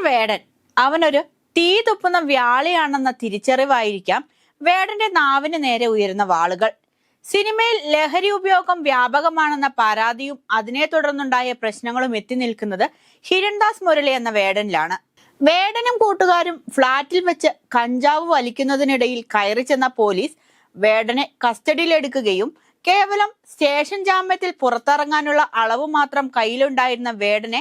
വേടൻ. അവനൊരു തീ തുപ്പുന്ന വ്യാളിയാണെന്ന തിരിച്ചറിവായിരിക്കാം വേടന്റെ നാവിന് നേരെ ഉയരുന്ന വാളുകൾ. സിനിമയിൽ ലഹരി ഉപയോഗം വ്യാപകമാണെന്ന പരാതിയും അതിനെ തുടർന്നുണ്ടായ പ്രശ്നങ്ങളും എത്തി നിൽക്കുന്നത് ഹിരൺദാസ് മുരളി എന്ന വേടനിലാണ്. വേടനും കൂട്ടുകാരും ഫ്ളാറ്റിൽ വെച്ച് കഞ്ചാവ് വലിക്കുന്നതിനിടയിൽ കയറി ചെന്ന പോലീസ് വേടനെ കസ്റ്റഡിയിലെടുക്കുകയും കേവലം സ്റ്റേഷൻ ജാമ്യത്തിൽ പുറത്തിറങ്ങാനുള്ള അളവ് മാത്രം കയ്യിലുണ്ടായിരുന്ന വേടനെ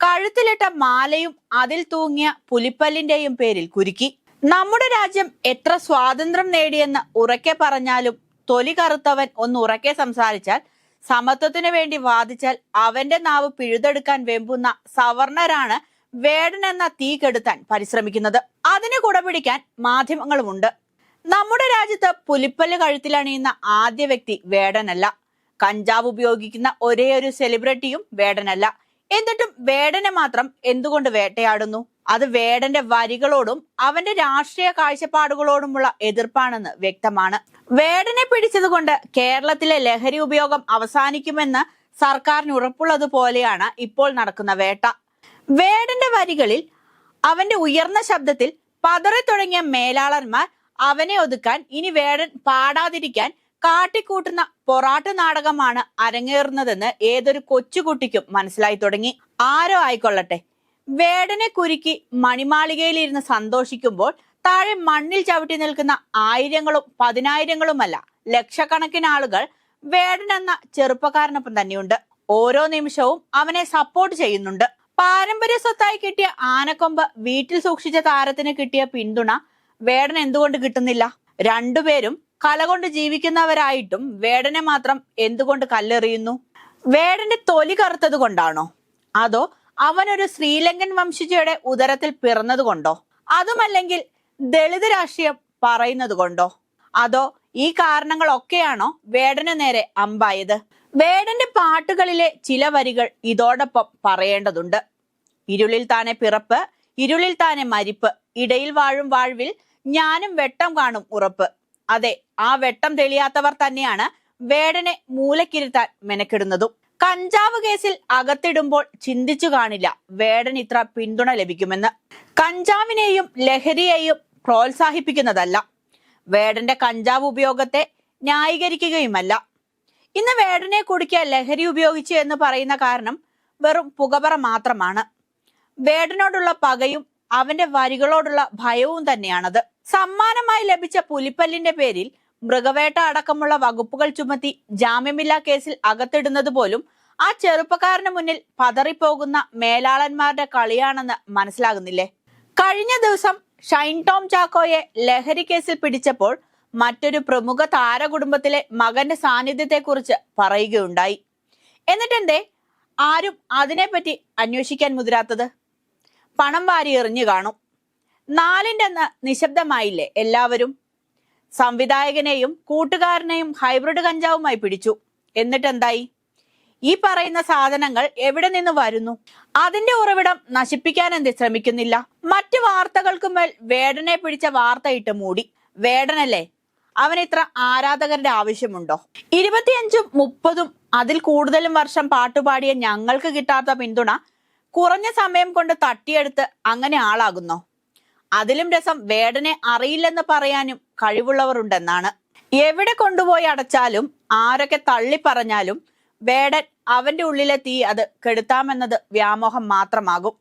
കഴുത്തിലിട്ട മാലയും അതിൽ തൂങ്ങിയ പുലിപ്പല്ലിന്റെയും പേരിൽ കുരുക്കി. നമ്മുടെ രാജ്യം എത്ര സ്വാതന്ത്ര്യം നേടിയെന്ന് ഉറക്കെ പറഞ്ഞാലും തൊലി കറുത്തവൻ ഒന്ന് ഉറക്കെ സംസാരിച്ചാൽ സമത്വത്തിന് വേണ്ടി വാദിച്ചാൽ അവന്റെ നാവ് പിഴുതെടുക്കാൻ വെമ്പുന്ന സവർണരാണ് വേടൻ എന്ന തീ കെടുത്താൻ പരിശ്രമിക്കുന്നത്. അതിന് കുടപിടിക്കാൻ മാധ്യമങ്ങളുമുണ്ട്. നമ്മുടെ രാജ്യത്ത് പുലിപ്പല്ല് കഴുത്തിലണിയുന്ന ആദ്യ വ്യക്തി വേടനല്ല. കഞ്ചാവ് ഉപയോഗിക്കുന്ന ഒരേ ഒരു സെലിബ്രിറ്റിയും വേടനല്ല. എന്നിട്ടും വേടനെ മാത്രം എന്തുകൊണ്ട് വേട്ടയാടുന്നു? അത് വേടന്റെ വരികളോടും അവന്റെ രാഷ്ട്രീയ കാഴ്ചപ്പാടുകളോടുമുള്ള എതിർപ്പാണെന്ന് വ്യക്തമാണ്. വേടനെ പിടിച്ചതുകൊണ്ട് കേരളത്തിലെ ലഹരി ഉപയോഗം അവസാനിക്കുമെന്ന് സർക്കാരിന് ഉറപ്പുള്ളത് പോലെയാണ് ഇപ്പോൾ നടക്കുന്ന വേട്ട. വേടന്റെ വരികളിൽ അവന്റെ ഉയർന്ന ശബ്ദത്തിൽ പതറി തുടങ്ങിയ മേലാളന്മാർ അവനെ ഒതുക്കാൻ ഇനി വേടൻ പാടാതിരിക്കാൻ കാട്ടിക്കൂട്ടുന്ന പൊറാട്ട് നാടകമാണ് അരങ്ങേറുന്നതെന്ന് ഏതൊരു കൊച്ചുകുട്ടിക്കും മനസ്സിലായി തുടങ്ങി. ആരോ ആയിക്കൊള്ളട്ടെ. വേടനെ കുരുക്കി മണിമാളികയിലിരുന്ന് സന്തോഷിക്കുമ്പോൾ താഴെ മണ്ണിൽ ചവിട്ടി നിൽക്കുന്ന ആയിരങ്ങളും പതിനായിരങ്ങളുമല്ല ലക്ഷക്കണക്കിന് ആളുകൾ വേടൻ എന്ന ചെറുപ്പക്കാരനൊപ്പം തന്നെയുണ്ട്. ഓരോ നിമിഷവും അവനെ സപ്പോർട്ട് ചെയ്യുന്നുണ്ട്. പാരമ്പര്യ സ്വത്തായി കിട്ടിയ ആനക്കൊമ്പ് വീട്ടിൽ സൂക്ഷിച്ച താരത്തിന് കിട്ടിയ പിന്തുണ വേടൻ എന്തുകൊണ്ട് കിട്ടുന്നില്ല? രണ്ടുപേരും കല കൊണ്ട് ജീവിക്കുന്നവരായിട്ടും വേടനെ മാത്രം എന്തുകൊണ്ട് കല്ലെറിയുന്നു? വേടന്റെ തൊലി കറുത്തത് കൊണ്ടാണോ? അതോ അവനൊരു ശ്രീലങ്കൻ വംശജയുടെ ഉദരത്തിൽ പിറന്നത് കൊണ്ടോ? അതുമല്ലെങ്കിൽ ദളിത് രാഷ്ട്രീയം പറയുന്നത് കൊണ്ടോ? അതോ ഈ കാരണങ്ങളൊക്കെയാണോ വേടന് നേരെ അമ്പായത്? വേടന്റെ പാട്ടുകളിലെ ചില വരികൾ ഇതോടൊപ്പം പറയേണ്ടതുണ്ട്. ഇരുളിൽ താനെ പിറപ്പ് ഇരുളിൽ താനെ മരിപ്പ് ഇടയിൽ വാഴും വാഴ്വിൽ ഞാനും വെട്ടം കാണും ഉറപ്പ്. അതെ ആ വെട്ടം തെളിയാത്തവർ തന്നെയാണ് വേടനെ മൂലക്കിരുത്താൻ മെനക്കെടുന്നതും. കഞ്ചാവ് കേസിൽ അകത്തിടുമ്പോൾ ചിന്തിച്ചു കാണില്ല വേടൻ ഇത്ര പിന്തുണ ലഭിക്കുമെന്ന്. കഞ്ചാവിനെയും ലഹരിയെയും പ്രോത്സാഹിപ്പിക്കുന്നതല്ല. വേടന്റെ കഞ്ചാവ് ഉപയോഗത്തെ ന്യായീകരിക്കുകയുമല്ല. ഇന്ന് വേടനെ കുടുക്കിയ ലഹരി ഉപയോഗിച്ചു എന്ന് പറയുന്ന കാരണം വെറും പുകപറ മാത്രമാണ്. വേടനോടുള്ള പകയും അവന്റെ വരികളോടുള്ള ഭയവും തന്നെയാണത്. സമ്മാനമായി ലഭിച്ച പുലിപ്പല്ലിന്റെ പേരിൽ മൃഗവേട്ട അടക്കമുള്ള വകുപ്പുകൾ ചുമത്തി ജാമ്യമില്ലാ കേസിൽ അകത്തിടുന്നത് പോലും ആ ചെറുപ്പക്കാരന് മുന്നിൽ പതറിപ്പോകുന്ന മേലാളന്മാരുടെ കളിയാണെന്ന് മനസ്സിലാകുന്നില്ലേ? കഴിഞ്ഞ ദിവസം ഷൈൻ ടോം ചാക്കോയെ ലഹരി കേസിൽ പിടിച്ചപ്പോൾ മറ്റൊരു പ്രമുഖ താരകുടുംബത്തിലെ മകന്റെ സാന്നിധ്യത്തെക്കുറിച്ച് പറയുകയുണ്ടായി. എന്നിട്ടെന്തേ? ആരും അതിനെപ്പറ്റി അന്വേഷിക്കാൻ മുതിരാത്തത്? പണം വാരി എറിഞ്ഞു കാണും. നാലിന്റെ അന്ന് നിശബ്ദമായില്ലേ എല്ലാവരും? സംവിധായകനെയും കൂട്ടുകാരനെയും ഹൈബ്രിഡ് കഞ്ചാവുമായി പിടിച്ചു. എന്നിട്ടെന്തായി? ഈ പറയുന്ന സാധനങ്ങൾ എവിടെ നിന്ന് വരുന്നു? അതിന്റെ ഉറവിടം നശിപ്പിക്കാൻ എന്ത് ശ്രമിക്കുന്നില്ല? മറ്റു വാർത്തകൾക്ക് മേൽ വേടനെ പിടിച്ച വാർത്തയിട്ട് മൂടി. വേടനല്ലേ? അവൻ ഇത്ര ആരാധകരുടെ ആവശ്യമുണ്ടോ? ഇരുപത്തിയഞ്ചും മുപ്പതും അതിൽ കൂടുതലും വർഷം പാട്ടുപാടിയ ഞങ്ങൾക്ക് കിട്ടാത്ത പിന്തുണ കുറഞ്ഞ സമയം കൊണ്ട് തട്ടിയെടുത്ത് അങ്ങനെ ആളാകുന്നോ? അതിലും രസം വേടനെ അറിയില്ലെന്ന് പറയാനും കഴിവുള്ളവരുണ്ടെന്നാണ്. എവിടെ കൊണ്ടുപോയി അടച്ചാലും ആരൊക്കെ തള്ളി പറഞ്ഞാലും വേടൻ അവന്റെ ഉള്ളിലെ തീ അത് കെടുത്താമെന്നത് വ്യാമോഹം മാത്രമാകും.